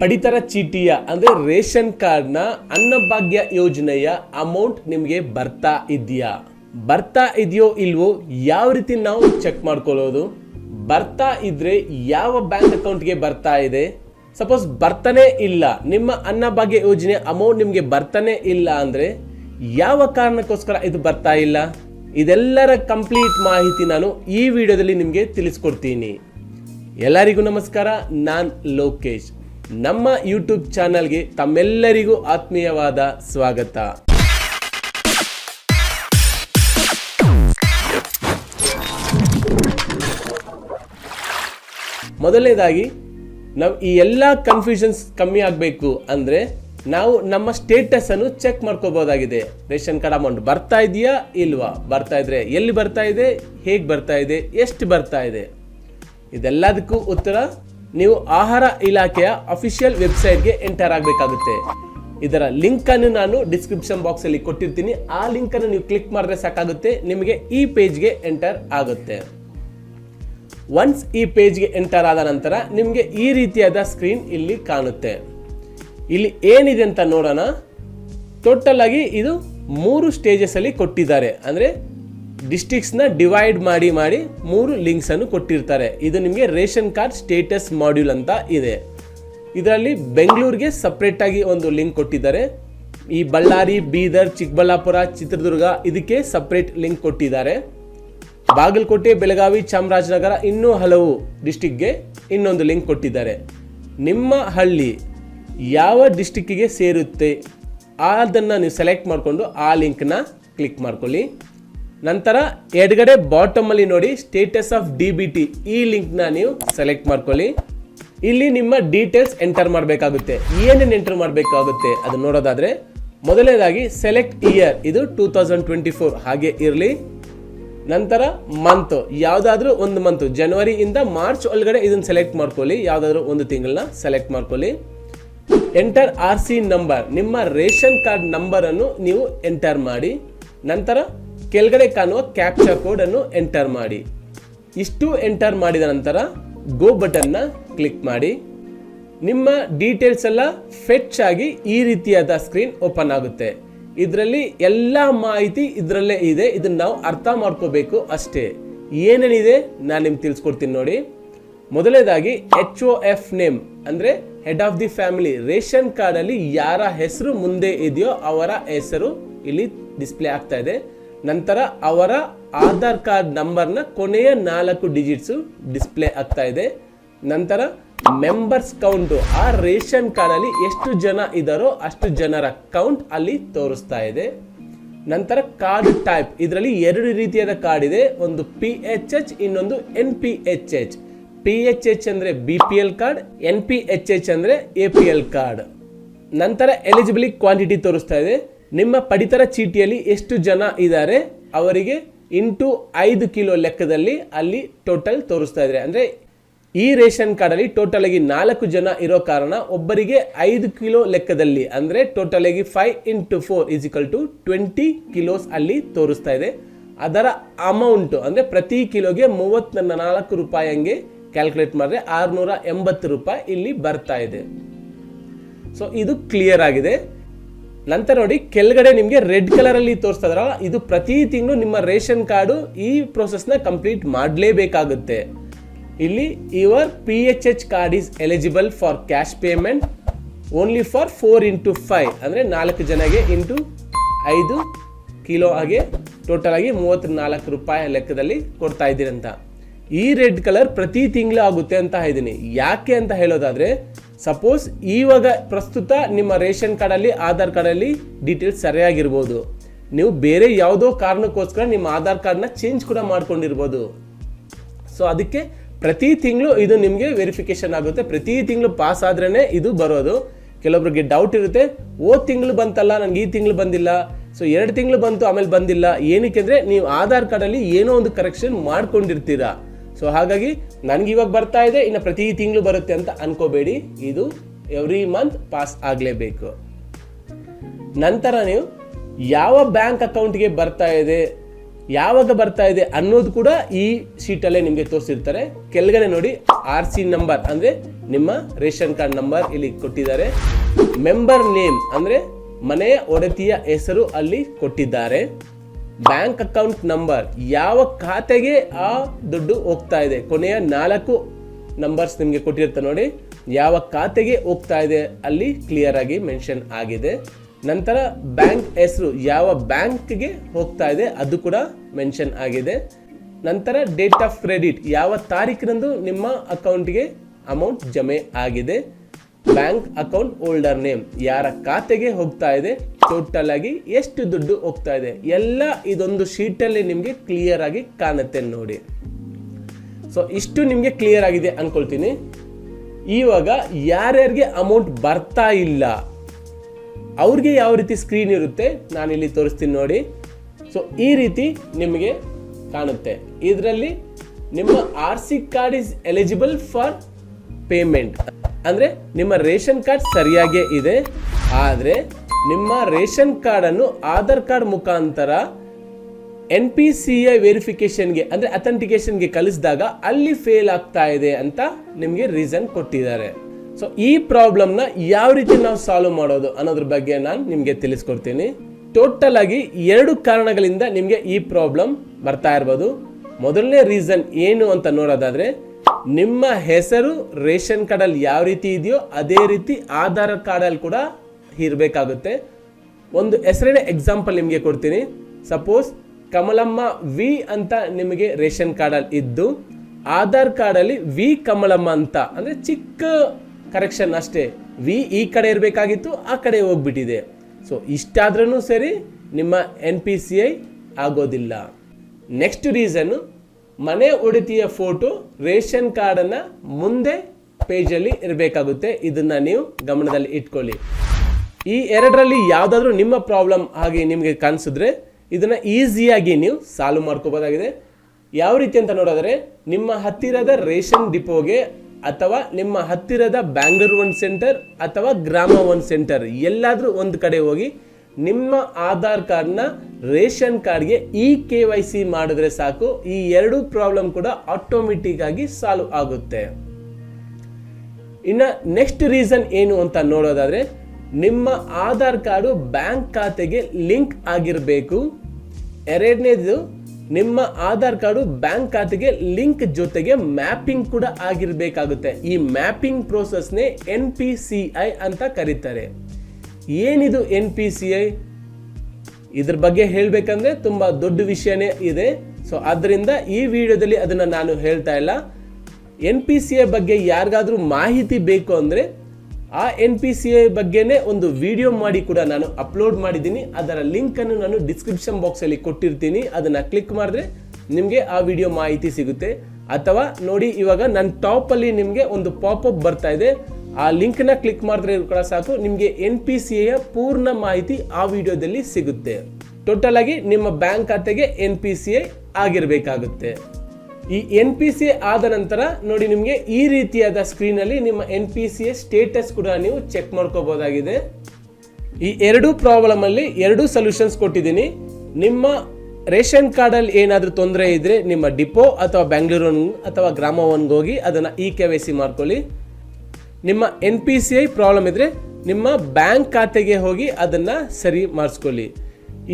ಪಡಿತರ ಚೀಟಿಯ, ಅಂದ್ರೆ ರೇಷನ್ ಕಾರ್ಡ್ನ ಅನ್ನಭಾಗ್ಯ ಯೋಜನೆಯ ಅಮೌಂಟ್ ನಿಮಗೆ ಬರ್ತಾ ಇದೆಯಾ? ಬರ್ತಾ ಇದೆಯೋ ಇಲ್ವೋ ಯಾವ ರೀತಿ ನಾವು ಚೆಕ್ ಮಾಡ್ಕೊಳ್ಳೋದು? ಬರ್ತಾ ಇದ್ರೆ ಯಾವ ಬ್ಯಾಂಕ್ ಅಕೌಂಟ್ಗೆ ಬರ್ತಾ ಇದೆ? ಸಪೋಸ್ ಬರ್ತಾನೆ ಇಲ್ಲ, ನಿಮ್ಮ ಅನ್ನಭಾಗ್ಯ ಯೋಜನೆ ಅಮೌಂಟ್ ನಿಮಗೆ ಬರ್ತಾನೆ ಇಲ್ಲ ಅಂದ್ರೆ ಯಾವ ಕಾರಣಕ್ಕೋಸ್ಕರ ಇದು ಬರ್ತಾ ಇಲ್ಲ? ಇದೆಲ್ಲರ ಕಂಪ್ಲೀಟ್ ಮಾಹಿತಿ ನಾನು ಈ ವಿಡಿಯೋದಲ್ಲಿ ನಿಮಗೆ ತಿಳಿಸ್ಕೊಡ್ತೀನಿ. ಎಲ್ಲರಿಗೂ ನಮಸ್ಕಾರ, ನಾನ್ ಲೋಕೇಶ್. ನಮ್ಮ ಯೂಟ್ಯೂಬ್ ಚಾನಲ್ಗೆ ತಮ್ಮೆಲ್ಲರಿಗೂ ಆತ್ಮೀಯವಾದ ಸ್ವಾಗತ. ಮೊದಲನೇದಾಗಿ, ನಾವು ಈ ಎಲ್ಲ ಕನ್ಫ್ಯೂಷನ್ಸ್ ಕಮ್ಮಿ ಆಗಬೇಕು ಅಂದರೆ ನಾವು ನಮ್ಮ ಸ್ಟೇಟಸ್ ಅನ್ನು ಚೆಕ್ ಮಾಡ್ಕೋಬೋದಾಗಿದೆ. ರೇಷನ್ ಕಾರ್ಡ್ ಅಮೌಂಟ್ ಬರ್ತಾ ಇದೆಯಾ ಇಲ್ವಾ? ಬರ್ತಾ ಇದ್ರೆ ಎಲ್ಲಿ ಬರ್ತಾ ಇದೆ? ಹೇಗೆ ಬರ್ತಾ ಇದೆ? ಎಷ್ಟು ಬರ್ತಾ ಇದೆ? ಇದೆಲ್ಲದಕ್ಕೂ ಉತ್ತರ ನೀವು ಆಹಾರ ಇಲಾಖೆಯ ಅಫಿಷಿಯಲ್ ವೆಬ್ಸೈಟ್ಗೆ ಎಂಟರ್ ಆಗಬೇಕಾಗುತ್ತೆ. ಇದರ ಲಿಂಕ್ ಅನ್ನು ನಾನು ಡಿಸ್ಕ್ರಿಪ್ಷನ್ ಬಾಕ್ಸ್ ಅಲ್ಲಿ ಕೊಟ್ಟಿರ್ತೀನಿ. ಆ ಲಿಂಕ್ ಅನ್ನು ನೀವು ಕ್ಲಿಕ್ ಮಾಡಿದ್ರೆ ಸಾಕಾಗುತ್ತೆ. ನಿಮಗೆ ಈ ಪೇಜ್ಗೆ ಎಂಟರ್ ಆಗುತ್ತೆ. ಒನ್ಸ್ ಈ ಪೇಜ್ಗೆ ಎಂಟರ್ ಆದ ನಂತರ ನಿಮಗೆ ಈ ರೀತಿಯಾದ ಸ್ಕ್ರೀನ್ ಇಲ್ಲಿ ಕಾಣುತ್ತೆ. ಇಲ್ಲಿ ಏನಿದೆ ಅಂತ ನೋಡೋಣ. ಟೋಟಲ್ ಆಗಿ ಇದು ಮೂರು ಸ್ಟೇಜಸ್ ಅಲ್ಲಿ ಕೊಟ್ಟಿದ್ದಾರೆ. ಅಂದ್ರೆ ಡಿಸ್ಟ್ರಿಕ್ಟ್ಸ್ನ ಡಿವೈಡ್ ಮಾಡಿ ಮಾಡಿ ಮೂರು ಲಿಂಕ್ಸನ್ನು ಕೊಟ್ಟಿರ್ತಾರೆ. ಇದು ನಿಮಗೆ ರೇಷನ್ ಕಾರ್ಡ್ ಸ್ಟೇಟಸ್ ಮಾಡ್ಯೂಲ್ ಅಂತ ಇದೆ. ಇದರಲ್ಲಿ ಬೆಂಗಳೂರಿಗೆ ಸಪ್ರೇಟಾಗಿ ಒಂದು ಲಿಂಕ್ ಕೊಟ್ಟಿದ್ದಾರೆ. ಈ ಬಳ್ಳಾರಿ, ಬೀದರ್, ಚಿಕ್ಕಬಳ್ಳಾಪುರ, ಚಿತ್ರದುರ್ಗ ಇದಕ್ಕೆ ಸಪ್ರೇಟ್ ಲಿಂಕ್ ಕೊಟ್ಟಿದ್ದಾರೆ. ಬಾಗಲಕೋಟೆ, ಬೆಳಗಾವಿ, ಚಾಮರಾಜನಗರ ಇನ್ನೂ ಹಲವು ಡಿಸ್ಟಿಕ್ಗೆ ಇನ್ನೊಂದು ಲಿಂಕ್ ಕೊಟ್ಟಿದ್ದಾರೆ. ನಿಮ್ಮ ಹಳ್ಳಿ ಯಾವ ಡಿಸ್ಟಿಕ್ಕಿಗೆ ಸೇರುತ್ತೆ, ಅದನ್ನು ನೀವು ಸೆಲೆಕ್ಟ್ ಮಾಡಿಕೊಂಡು ಆ ಲಿಂಕ್ನ ಕ್ಲಿಕ್ ಮಾಡ್ಕೊಳ್ಳಿ. ನಂತರ ಎಡಗಡೆ ಬಾಟಮಲ್ಲಿ ನೋಡಿ status of D B T ಈ ಲಿಂಕ್ನ ನೀವು ಸೆಲೆಕ್ಟ್ ಮಾಡ್ಕೊಳ್ಳಿ. ಇಲ್ಲಿ ನಿಮ್ಮ ಡೀಟೇಲ್ಸ್ ಎಂಟರ್ ಮಾಡಬೇಕಾಗುತ್ತೆ. ಏನೇನು ಎಂಟರ್ ಮಾಡಬೇಕಾಗುತ್ತೆ ಅದು ನೋಡೋದಾದ್ರೆ, ಮೊದಲನೇದಾಗಿ ಸೆಲೆಕ್ಟ್ ಇಯರ್ ಇದು ಟೂ ತೌಸಂಡ್ ಟ್ವೆಂಟಿ ಫೋರ್ ಹಾಗೆ ಇರಲಿ. ನಂತರ ಮಂತ್ ಯಾವುದಾದ್ರೂ ಒಂದು ಮಂತ್ ಜನವರಿಯಿಂದ ಮಾರ್ಚ್ ಒಳಗಡೆ ಇದನ್ನ ಸೆಲೆಕ್ಟ್ ಮಾಡ್ಕೊಳ್ಳಿ. ಯಾವುದಾದ್ರೂ ಒಂದು ತಿಂಗಳನ್ನ ಸೆಲೆಕ್ಟ್ ಮಾಡ್ಕೊಳ್ಳಿ. ಎಂಟರ್ ಆರ್ ಸಿ ನಂಬರ್ ನಿಮ್ಮ ರೇಷನ್ ಕಾರ್ಡ್ ನಂಬರ್ ಅನ್ನು ನೀವು ಎಂಟರ್ ಮಾಡಿ. ನಂತರ ಕೆಳಗಡೆ ಕಾಣುವ ಕೋಡ್ ಅನ್ನು ಎಂಟರ್ ಮಾಡಿ. ಇಷ್ಟು ಎಂಟರ್ ಮಾಡಿದ ನಂತರ ಗೋ ಬಟನ್ನ ಕ್ಲಿಕ್ ಮಾಡಿ. ನಿಮ್ಮ ಡೀಟೇಲ್ಸ್ ಎಲ್ಲ ಫೆಚ್ ಆಗಿ ಈ ರೀತಿಯಾದ ಸ್ಕ್ರೀನ್ ಓಪನ್ ಆಗುತ್ತೆ. ಇದರಲ್ಲಿ ಎಲ್ಲ ಮಾಹಿತಿ ಇದರಲ್ಲೇ ಇದೆ, ಇದನ್ನ ನಾವು ಅರ್ಥ ಮಾಡ್ಕೋಬೇಕು ಅಷ್ಟೇ. ಏನೇನಿದೆ ನಾನು ನಿಮ್ಗೆ ತಿಳಿಸ್ಕೊಡ್ತೀನಿ ನೋಡಿ. ಮೊದಲನೇದಾಗಿ ಎಚ್ ಒ ಎಫ್ ನೇಮ್ ಅಂದ್ರೆ head of the family ration card ಅಲ್ಲಿ ಯಾರ ಹೆಸರು ಮುಂದೆ ಇದೆಯೋ ಅವರ ಹೆಸರು ಇಲ್ಲಿ ಡಿಸ್ಪ್ಲೇ ಆಗ್ತಾ ಇದೆ. ನಂತರ ಅವರ ಆಧಾರ್ ಕಾರ್ಡ್ ನಂಬರ್ನ ಕೊನೆಯ ನಾಲ್ಕು ಡಿಜಿಟ್ಸು ಡಿಸ್ಪ್ಲೇ ಆಗ್ತಾ ಇದೆ. ನಂತರ ಮೆಂಬರ್ಸ್ ಕೌಂಟು. ಆ ರೇಷನ್ ಕಾರ್ಡಲ್ಲಿ ಎಷ್ಟು ಜನ ಇದ್ದಾರೋ ಅಷ್ಟು ಜನರ ಕೌಂಟ್ ಅಲ್ಲಿ ತೋರಿಸ್ತಾ ಇದೆ. ನಂತರ ಕಾರ್ಡ್ ಟೈಪ್. ಇದರಲ್ಲಿ ಎರಡು ರೀತಿಯಾದ ಕಾರ್ಡ್ ಇದೆ. ಒಂದು ಪಿ ಎಚ್ ಎಚ್ ಇನ್ನೊಂದು N P H H P H H ಅಂದ್ರೆ B P L card N P H H ಅಂದ್ರೆ ಎ ಪಿ ಎಲ್ ಕಾರ್ಡ್. ನಂತರ ಎಲಿಜಿಬಿಲಿ ಕ್ವಾಂಟಿಟಿ ತೋರಿಸ್ತಾ ಇದೆ. ನಿಮ್ಮ ಪಡಿತರ ಚೀಟಿಯಲ್ಲಿ ಎಷ್ಟು ಜನ ಇದ್ದಾರೆ ಅವರಿಗೆ ಇಂಟು ಐದು ಕಿಲೋ ಲೆಕ್ಕದಲ್ಲಿ ಅಲ್ಲಿ ಟೋಟಲ್ ತೋರಿಸ್ತಾ ಇದ್ದಾರೆ. ಅಂದರೆ ಈ ರೇಷನ್ ಕಾರ್ಡಲ್ಲಿ ಟೋಟಲ್ ಆಗಿ ನಾಲ್ಕು ಜನ ಇರೋ ಕಾರಣ ಒಬ್ಬರಿಗೆ ಐದು ಕಿಲೋ ಲೆಕ್ಕದಲ್ಲಿ, ಅಂದರೆ ಟೋಟಲ್ ಆಗಿ five into four is equal to twenty kilos ಅಲ್ಲಿ ತೋರಿಸ್ತಾ ಇದೆ. ಅದರ ಅಮೌಂಟ್ ಅಂದರೆ ಪ್ರತಿ ಕಿಲೋಗೆ ಮೂವತ್ತ ನಾಲ್ಕು ರೂಪಾಯಿ ಹಂಗೆ ಕ್ಯಾಲ್ಕುಲೇಟ್ ಮಾಡಿದ್ರೆ ಆರುನೂರ ಎಂಬತ್ತು ರೂಪಾಯಿ ಇಲ್ಲಿ ಬರ್ತಾ ಇದೆ. ಸೊ ಇದು ಕ್ಲಿಯರ್ ಆಗಿದೆ. ನಂತರ ನೋಡಿ, ಕೆಳಗಡೆ ನಿಮಗೆ ರೆಡ್ ಕಲರ್ ಅಲ್ಲಿ ಇದು ಪ್ರತಿ ತಿಂಗಳು ನಿಮ್ಮ ರೇಷನ್ ಕಾರ್ಡು ಈ ನ ಕಂಪ್ಲೀಟ್ ಮಾಡಲೇಬೇಕಾಗುತ್ತೆ. ಇಲ್ಲಿ your P H H card is eligible for cash payment only for four into five ಅಂದರೆ ನಾಲ್ಕು ಜನಗೆ ಇಂಟು ಐದು ಕಿಲೋ ಹಾಗೆ ಟೋಟಲ್ ಆಗಿ ಮೂವತ್ತ್ನಾಲ್ಕು ರೂಪಾಯಿ ಲೆಕ್ಕದಲ್ಲಿ ಕೊಡ್ತಾ ಇದ್ದೀರಂತ ಈ ರೆಡ್ ಕಲರ್ ಪ್ರತಿ ತಿಂಗಳು ಆಗುತ್ತೆ ಅಂತ ಇದ್ದೀನಿ ಯಾಕೆ ಅಂತ ಹೇಳೋದಾದ್ರೆ ಸಪೋಸ್ ಇವಾಗ ಪ್ರಸ್ತುತ ನಿಮ್ಮ ರೇಷನ್ ಕಾರ್ಡಲ್ಲಿ, ಆಧಾರ್ ಕಾರ್ಡಲ್ಲಿ ಡೀಟೇಲ್ಸ್ ಸರಿಯಾಗಿರ್ಬೋದು. ನೀವು ಬೇರೆ ಯಾವುದೋ ಕಾರಣಕ್ಕೋಸ್ಕರ ನಿಮ್ಮ ಆಧಾರ್ ಕಾರ್ಡ್ನ ಚೇಂಜ್ ಕೂಡ ಮಾಡ್ಕೊಂಡಿರ್ಬೋದು. ಸೊ ಅದಕ್ಕೆ ಪ್ರತಿ ತಿಂಗಳು ಇದು ನಿಮಗೆ ವೆರಿಫಿಕೇಶನ್ ಆಗುತ್ತೆ. ಪ್ರತಿ ತಿಂಗಳು ಪಾಸ್ ಆದ್ರೇ ಇದು ಬರೋದು. ಕೆಲವೊಬ್ರಿಗೆ ಡೌಟ್ ಇರುತ್ತೆ. ಓ ತಿಂಗಳು ಬಂತಲ್ಲ ನನಗೆ ಈ ತಿಂಗಳು ಬಂದಿಲ್ಲ. ಸೊ ಎರಡು ತಿಂಗಳು ಬಂತು, ಆಮೇಲೆ ಬಂದಿಲ್ಲ. ಏನಕ್ಕೆ ಅಂದರೆ ನೀವು ಆಧಾರ್ ಕಾರ್ಡಲ್ಲಿ ಏನೋ ಒಂದು ಕರೆಕ್ಷನ್ ಮಾಡ್ಕೊಂಡಿರ್ತೀರಾ. ಸೊ ಹಾಗಾಗಿ ನನಗೆ ಇವಾಗ ಬರ್ತಾ ಇದೆ, ಇನ್ನು ಪ್ರತಿ ತಿಂಗಳು ಬರುತ್ತೆ ಅಂತ ಅನ್ಕೋಬೇಡಿ. ಇದು ಎವ್ರಿ ಮಂತ್ ಪಾಸ್ ಆಗಲೇಬೇಕು. ನಂತರ ನೀವು ಯಾವ ಬ್ಯಾಂಕ್ ಅಕೌಂಟ್ಗೆ ಬರ್ತಾ ಇದೆ, ಯಾವಾಗ ಬರ್ತಾ ಇದೆ ಅನ್ನೋದು ಕೂಡ ಈ ಶೀಟಲ್ಲೇ ನಿಮಗೆ ತೋರಿಸಿರ್ತಾರೆ. ಕೆಳಗಡೆ ನೋಡಿ ಆರ್ ಸಿ ನಂಬರ್ ಅಂದ್ರೆ ನಿಮ್ಮ ರೇಷನ್ ಕಾರ್ಡ್ ನಂಬರ್ ಇಲ್ಲಿ ಕೊಟ್ಟಿದ್ದಾರೆ. ಮೆಂಬರ್ ನೇಮ್ ಅಂದ್ರೆ ಮನೆಯ ಒಡತಿಯ ಹೆಸರು ಅಲ್ಲಿ ಕೊಟ್ಟಿದ್ದಾರೆ. ಬ್ಯಾಂಕ್ ಅಕೌಂಟ್ ನಂಬರ್ ಯಾವ ಖಾತೆಗೆ ಆ ದುಡ್ಡು ಹೋಗ್ತಾ ಇದೆ? ಕೊನೆಯ ನಾಲ್ಕು ನಂಬರ್ಸ್ ನಿಮಗೆ ಕೊಟ್ಟಿರುತ್ತೆ ನೋಡಿ. ಯಾವ ಖಾತೆಗೆ ಹೋಗ್ತಾ ಇದೆ? ಅಲ್ಲಿ ಕ್ಲಿಯರ್ ಆಗಿ ಮೆನ್ಷನ್ ಆಗಿದೆ. ನಂತರ ಬ್ಯಾಂಕ್ ಹೆಸರು ಯಾವ ಬ್ಯಾಂಕ್ಗೆ ಹೋಗ್ತಾ ಇದೆ? ಅದು ಕೂಡ ಮೆನ್ಷನ್ ಆಗಿದೆ. ನಂತರ ಡೇಟ್ ಆಫ್ ಕ್ರೆಡಿಟ್ ಯಾವ ತಾರೀಕಿನಂದು ನಿಮ್ಮ ಅಕೌಂಟ್ಗೆ ಅಮೌಂಟ್ ಜಮೆ ಆಗಿದೆ? ಬ್ಯಾಂಕ್ ಅಕೌಂಟ್ ಹೋಲ್ಡರ್ ನೇಮ್ ಯಾರ ಖಾತೆಗೆ ಹೋಗ್ತಾ ಇದೆ? ಟೋಟಲ್ ಆಗಿ ಎಷ್ಟು ದುಡ್ಡು ಹೋಗ್ತಾ ಇದೆ? ಎಲ್ಲ ಇದೊಂದು ಶೀಟಲ್ಲಿ ನಿಮಗೆ ಕ್ಲಿಯರ್ ಆಗಿ ಕಾಣುತ್ತೆ ನೋಡಿ. ಸೊ ಇಷ್ಟು ನಿಮಗೆ ಕ್ಲಿಯರ್ ಆಗಿದೆ ಅನ್ಕೊಳ್ತೀನಿ. ಇವಾಗ ಯಾರ್ಯಾರಿಗೆ ಅಮೌಂಟ್ ಬರ್ತಾ ಇಲ್ಲ, ಅವ್ರಿಗೆ ಯಾವ ರೀತಿ ಸ್ಕ್ರೀನ್ ಇರುತ್ತೆ ನಾನು ಇಲ್ಲಿ ತೋರಿಸ್ತೀನಿ ನೋಡಿ. ಸೊ ಈ ರೀತಿ ನಿಮಗೆ ಕಾಣುತ್ತೆ. ಇದರಲ್ಲಿ ನಿಮ್ಮ R C card is eligible for payment ಅಂದರೆ ನಿಮ್ಮ ರೇಷನ್ ಕಾರ್ಡ್ ಸರಿಯಾಗೇ ಇದೆ. ಆದರೆ ನಿಮ್ಮ ರೇಷನ್ ಕಾರ್ಡನ್ನು ಆಧಾರ್ ಕಾರ್ಡ್ ಮುಖಾಂತರ ಎನ್ ಪಿ ಸಿ ಐ ವೆರಿಫಿಕೇಶನ್ಗೆ ಅಂದರೆ ಅಥೆಂಟಿಕೇಶನ್ಗೆ ಕಳಿಸಿದಾಗ ಅಲ್ಲಿ ಫೇಲ್ ಆಗ್ತಾ ಇದೆ ಅಂತ ನಿಮಗೆ ರೀಸನ್ ಕೊಟ್ಟಿದ್ದಾರೆ. ಸೊ ಈ ಪ್ರಾಬ್ಲಮ್ನ ಯಾವ ರೀತಿ ನಾವು ಸಾಲ್ವ್ ಮಾಡೋದು ಅನ್ನೋದ್ರ ಬಗ್ಗೆ ನಾನು ನಿಮಗೆ ತಿಳಿಸ್ಕೊಡ್ತೀನಿ. ಟೋಟಲ್ ಆಗಿ ಎರಡು ಕಾರಣಗಳಿಂದ ನಿಮಗೆ ಈ ಪ್ರಾಬ್ಲಮ್ ಬರ್ತಾ ಇರ್ಬೋದು. ಮೊದಲನೇ ರೀಸನ್ ಏನು ಅಂತ ನೋಡೋದಾದ್ರೆ, ನಿಮ್ಮ ಹೆಸರು ರೇಷನ್ ಕಾರ್ಡಲ್ಲಿ ಯಾವ ರೀತಿ ಇದೆಯೋ ಅದೇ ರೀತಿ ಆಧಾರ್ ಕಾರ್ಡಲ್ಲಿ ಕೂಡ ಇರಬೇಕಾಗುತ್ತೆ ಒಂದು ಹೆಸರಿನ ಎಕ್ಸಾಂಪಲ್ ನಿಮಗೆ ಕೊಡ್ತೀನಿ. ಸಪೋಸ್ ಕಮಲಮ್ಮ ವಿ ಅಂತ ನಿಮಗೆ ರೇಷನ್ ಕಾರ್ಡಲ್ಲಿ ಇದ್ದು, ಆಧಾರ್ ಕಾರ್ಡಲ್ಲಿ ವಿ ಕಮಲಮ್ಮ ಅಂತ, ಅಂದರೆ ಚಿಕ್ಕ ಕರೆಕ್ಷನ್ ಅಷ್ಟೇ. ವಿ ಈ ಕಡೆ ಇರಬೇಕಾಗಿತ್ತು, ಆ ಕಡೆ ಹೋಗ್ಬಿಟ್ಟಿದೆ. ಸೊ ಇಷ್ಟಾದ್ರೂ ಸರಿ, ನಿಮ್ಮ ಎನ್ ಪಿ ಸಿ ಐ ಆಗೋದಿಲ್ಲ. ನೆಕ್ಸ್ಟ್ ರೀಸನ್ನು ಮನೆ ಒಡತಿಯ ಫೋಟೋ ರೇಷನ್ ಕಾರ್ಡನ್ನು ಮುಂದೆ ಪೇಜಲ್ಲಿ ಇರಬೇಕಾಗುತ್ತೆ. ಇದನ್ನು ನೀವು ಗಮನದಲ್ಲಿ ಇಟ್ಕೊಳ್ಳಿ. ಈ ಎರಡರಲ್ಲಿ ಯಾವುದಾದ್ರೂ ನಿಮ್ಮ ಪ್ರಾಬ್ಲಮ್ ಆಗಿ ನಿಮಗೆ ಕಾಣಿಸಿದ್ರೆ ಇದನ್ನು ಈಸಿಯಾಗಿ ನೀವು ಸಾಲ್ವ್ ಮಾಡ್ಕೋಬೋದಾಗಿದೆ. ಯಾವ ರೀತಿ ಅಂತ ನೋಡಿದ್ರೆ, ನಿಮ್ಮ ಹತ್ತಿರದ ರೇಷನ್ ಡಿಪೋಗೆ ಅಥವಾ ನಿಮ್ಮ ಹತ್ತಿರದ ಬ್ಯಾಂಗ್ಳೂರು ಒನ್ ಸೆಂಟರ್ ಅಥವಾ ಗ್ರಾಮ ಒನ್ ಸೆಂಟರ್ ಎಲ್ಲಾದರೂ ಒಂದು ಕಡೆ ಹೋಗಿ ನಿಮ್ಮ ಆಧಾರ್ ಕಾರ್ಡ್ನ ರೇಷನ್ ಕಾರ್ಡ್ಗೆ ಇ ಕೆ ವೈ ಸಿ ಮಾಡಿದ್ರೆ ಸಾಕು. ಈ ಎರಡು ಪ್ರಾಬ್ಲಮ್ ಕೂಡ ಆಟೋಮೆಟಿಕ್ ಆಗಿ ಸಾಲ್ವ್ ಆಗುತ್ತೆ. ಇನ್ನು ನೆಕ್ಸ್ಟ್ ರೀಸನ್ ಏನು ಅಂತ ನೋಡೋದಾದ್ರೆ ನಿಮ್ಮ ಆಧಾರ್ ಕಾರ್ಡು ಬ್ಯಾಂಕ್ ಖಾತೆಗೆ ಲಿಂಕ್ ಆಗಿರಬೇಕು. ಎರಡನೇದು, ನಿಮ್ಮ ಆಧಾರ್ ಕಾರ್ಡು ಬ್ಯಾಂಕ್ ಖಾತೆಗೆ ಲಿಂಕ್ ಜೊತೆಗೆ ಮ್ಯಾಪಿಂಗ್ ಕೂಡ ಆಗಿರಬೇಕಾಗುತ್ತೆ. ಈ ಮ್ಯಾಪಿಂಗ್ ಪ್ರೋಸೆಸ್ನೇ ಎನ್ ಪಿ ಸಿ ಐ ಅಂತ ಕರೀತಾರೆ. ಏನಿದು ಎನ್ ಪಿ ಸಿ ಐ? ಇದ್ರ ಬಗ್ಗೆ ಹೇಳಬೇಕಂದ್ರೆ ತುಂಬ ದೊಡ್ಡ ವಿಷಯನೇ ಇದೆ. ಸೊ ಆದ್ದರಿಂದ ಈ ವಿಡಿಯೋದಲ್ಲಿ ಅದನ್ನು ನಾನು ಹೇಳ್ತಾ ಇಲ್ಲ. ಎನ್ ಪಿ ಸಿ ಐ ಬಗ್ಗೆ ಯಾರಿಗಾದರೂ ಮಾಹಿತಿ ಬೇಕು ಅಂದರೆ ಆ ಎನ್ ಪಿ ಸಿ ಐ ಬಗ್ಗೆನೇ ಒಂದು ವಿಡಿಯೋ ಮಾಡಿ ಕೂಡ ನಾನು ಅಪ್ಲೋಡ್ ಮಾಡಿದ್ದೀನಿ. ಅದರ ಲಿಂಕನ್ನು ನಾನು ಡಿಸ್ಕ್ರಿಪ್ಷನ್ ಬಾಕ್ಸಲ್ಲಿ ಕೊಟ್ಟಿರ್ತೀನಿ. ಅದನ್ನು ಕ್ಲಿಕ್ ಮಾಡಿದ್ರೆ ನಿಮಗೆ ಆ ವಿಡಿಯೋ ಮಾಹಿತಿ ಸಿಗುತ್ತೆ. ಅಥವಾ ನೋಡಿ, ಇವಾಗ ನನ್ನ ಟಾಪಲ್ಲಿ ನಿಮಗೆ ಒಂದು ಪಾಪಪ್ ಬರ್ತಾ ಇದೆ. ಆ ಲಿಂಕ್ನ ಕ್ಲಿಕ್ ಮಾಡಿದ್ರೆ ಕೂಡ ಸಾಕು. ನಿಮಗೆ ಎನ್ ಪಿ ಸಿ ಐಯ ಪೂರ್ಣ ಮಾಹಿತಿ ಆ ವಿಡಿಯೋದಲ್ಲಿ ಸಿಗುತ್ತೆ. ಟೋಟಲ್ ಆಗಿ ನಿಮ್ಮ ಬ್ಯಾಂಕ್ ಖಾತೆಗೆ ಎನ್ ಪಿ ಸಿ ಐ ಆಗಿರಬೇಕಾಗುತ್ತೆ. ಈ ಎನ್ ಪಿ ಸಿ ಆದ ನಂತರ ನೋಡಿ ನಿಮಗೆ ಈ ರೀತಿಯಾದ ಸ್ಕ್ರೀನಲ್ಲಿ ನಿಮ್ಮ ಎನ್ ಪಿ ಸಿ ಸ್ಟೇಟಸ್ ಕೂಡ ನೀವು ಚೆಕ್ ಮಾಡ್ಕೋಬಹುದಾಗಿದೆ ಈ ಎರಡೂ ಪ್ರಾಬ್ಲಮ್ ಅಲ್ಲಿ ಎರಡು ಸೊಲ್ಯೂಷನ್ಸ್ ಕೊಟ್ಟಿದ್ದೀನಿ. ನಿಮ್ಮ ರೇಷನ್ ಕಾರ್ಡಲ್ಲಿ ಏನಾದರೂ ತೊಂದರೆ ಇದ್ರೆ ನಿಮ್ಮ ಡಿಪೋ ಅಥವಾ ಬ್ಯಾಂಗ್ಳೂರ್ ಅಥವಾ ಗ್ರಾಮ ಹೋಗಿ ಅದನ್ನು ಇ ಕೆ ವೈ ಸಿ ಮಾಡ್ಕೊಳ್ಳಿ. ನಿಮ್ಮ N P C I problem ಇದ್ರೆ ನಿಮ್ಮ ಬ್ಯಾಂಕ್ ಖಾತೆಗೆ ಹೋಗಿ ಅದನ್ನು ಸರಿ ಮಾಡಿಸ್ಕೊಳ್ಳಿ.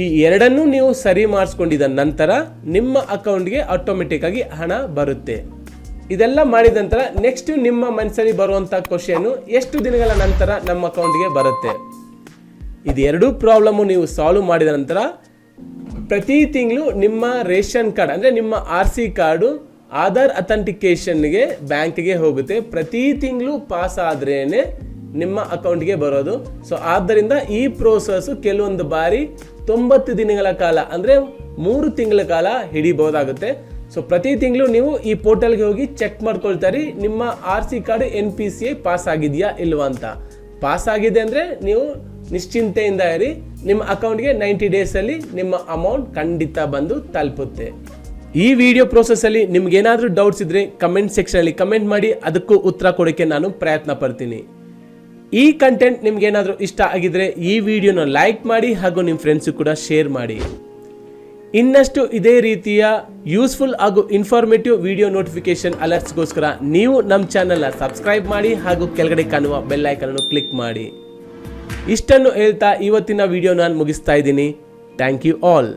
ಈ ಎರಡನ್ನೂ ನೀವು ಸರಿ ಮಾಡಿಸ್ಕೊಂಡಿದ ನಂತರ ನಿಮ್ಮ ಅಕೌಂಟ್ಗೆ ಆಟೋಮೆಟಿಕ್ ಆಗಿ ಹಣ ಬರುತ್ತೆ. ಇದೆಲ್ಲ ಮಾಡಿದ ನಂತರ ನೆಕ್ಸ್ಟ್ ನಿಮ್ಮ ಮನಸ್ಸಲ್ಲಿ ಬರುವಂಥ ಕ್ವಶನು ಎಷ್ಟು ದಿನಗಳ ನಂತರ ನಮ್ಮ ಅಕೌಂಟ್ಗೆ ಬರುತ್ತೆ. ಇದೆರಡೂ ಪ್ರಾಬ್ಲಮ್ಮು ನೀವು ಸಾಲ್ವ್ ಮಾಡಿದ ನಂತರ ಪ್ರತಿ ತಿಂಗಳು ನಿಮ್ಮ ರೇಷನ್ ಕಾರ್ಡ್, ಅಂದರೆ ನಿಮ್ಮ ಆರ್ ಸಿ ಕಾರ್ಡು, ಆಧಾರ್ ಅಥೆಂಟಿಕೇಷನ್ಗೆ ಬ್ಯಾಂಕ್ಗೆ ಹೋಗುತ್ತೆ. ಪ್ರತಿ ತಿಂಗಳು ಪಾಸ್ ಆದ್ರೇನೆ ನಿಮ್ಮ ಅಕೌಂಟ್ಗೆ ಬರೋದು. ಸೊ ಆದ್ದರಿಂದ ಈ ಪ್ರೋಸೆಸ್ ಕೆಲವೊಂದು ಬಾರಿ ತೊಂಬತ್ತು ದಿನಗಳ ಕಾಲ, ಅಂದರೆ ಮೂರು ತಿಂಗಳ ಕಾಲ ಹಿಡಿಬಹುದಾಗುತ್ತೆ. ಸೊ ಪ್ರತಿ ತಿಂಗಳು ನೀವು ಈ ಪೋರ್ಟಲ್ಗೆ ಹೋಗಿ ಚೆಕ್ ಮಾಡ್ಕೊಳ್ತಾರೆ, ನಿಮ್ಮ R C card N P C I pass ಆಗಿದೆಯಾ ಇಲ್ವಾ ಅಂತ. ಪಾಸ್ ಆಗಿದೆ ಅಂದರೆ ನೀವು ನಿಶ್ಚಿಂತೆಯಿಂದ ಇರಿ, ನಿಮ್ಮ ಅಕೌಂಟ್ಗೆ ನೈಂಟಿ ಡೇಸಲ್ಲಿ ನಿಮ್ಮ ಅಮೌಂಟ್ ಖಂಡಿತ ಬಂದು ತಲುಪುತ್ತೆ. ಈ ವಿಡಿಯೋ ಪ್ರೋಸೆಸ್ಸಲ್ಲಿ ನಿಮ್ಗೇನಾದರೂ ಡೌಟ್ಸ್ ಇದ್ರೆ ಕಮೆಂಟ್ ಸೆಕ್ಷನಲ್ಲಿ ಕಮೆಂಟ್ ಮಾಡಿ, ಅದಕ್ಕೂ ಉತ್ತರ ಕೊಡೋಕ್ಕೆ ನಾನು ಪ್ರಯತ್ನ ಪಡ್ತೀನಿ. ಈ ಕಂಟೆಂಟ್ ನಿಮ್ಗೆ ಏನಾದರೂ ಇಷ್ಟ ಆಗಿದ್ರೆ ಈ ವಿಡಿಯೋನ ಲೈಕ್ ಮಾಡಿ ಹಾಗೂ ನಿಮ್ಮ ಫ್ರೆಂಡ್ಸು ಕೂಡ ಶೇರ್ ಮಾಡಿ. ಇನ್ನಷ್ಟು ಇದೇ ರೀತಿಯ ಯೂಸ್ಫುಲ್ ಹಾಗೂ ಇನ್ಫಾರ್ಮೇಟಿವ್ ವಿಡಿಯೋ ನೋಟಿಫಿಕೇಶನ್ ಅಲರ್ಟ್ಸ್ಗೋಸ್ಕರ ನೀವು ನಮ್ಮ ಚಾನಲ್ನ ಸಬ್ಸ್ಕ್ರೈಬ್ ಮಾಡಿ ಹಾಗೂ ಕೆಳಗಡೆ ಕಾಣುವ ಬೆಲ್ ಐಕನನ್ನು ಕ್ಲಿಕ್ ಮಾಡಿ. ಇಷ್ಟನ್ನು ಹೇಳ್ತಾ ಇವತ್ತಿನ ವಿಡಿಯೋ ನಾನು ಮುಗಿಸ್ತಾ ಇದ್ದೀನಿ. Thank you all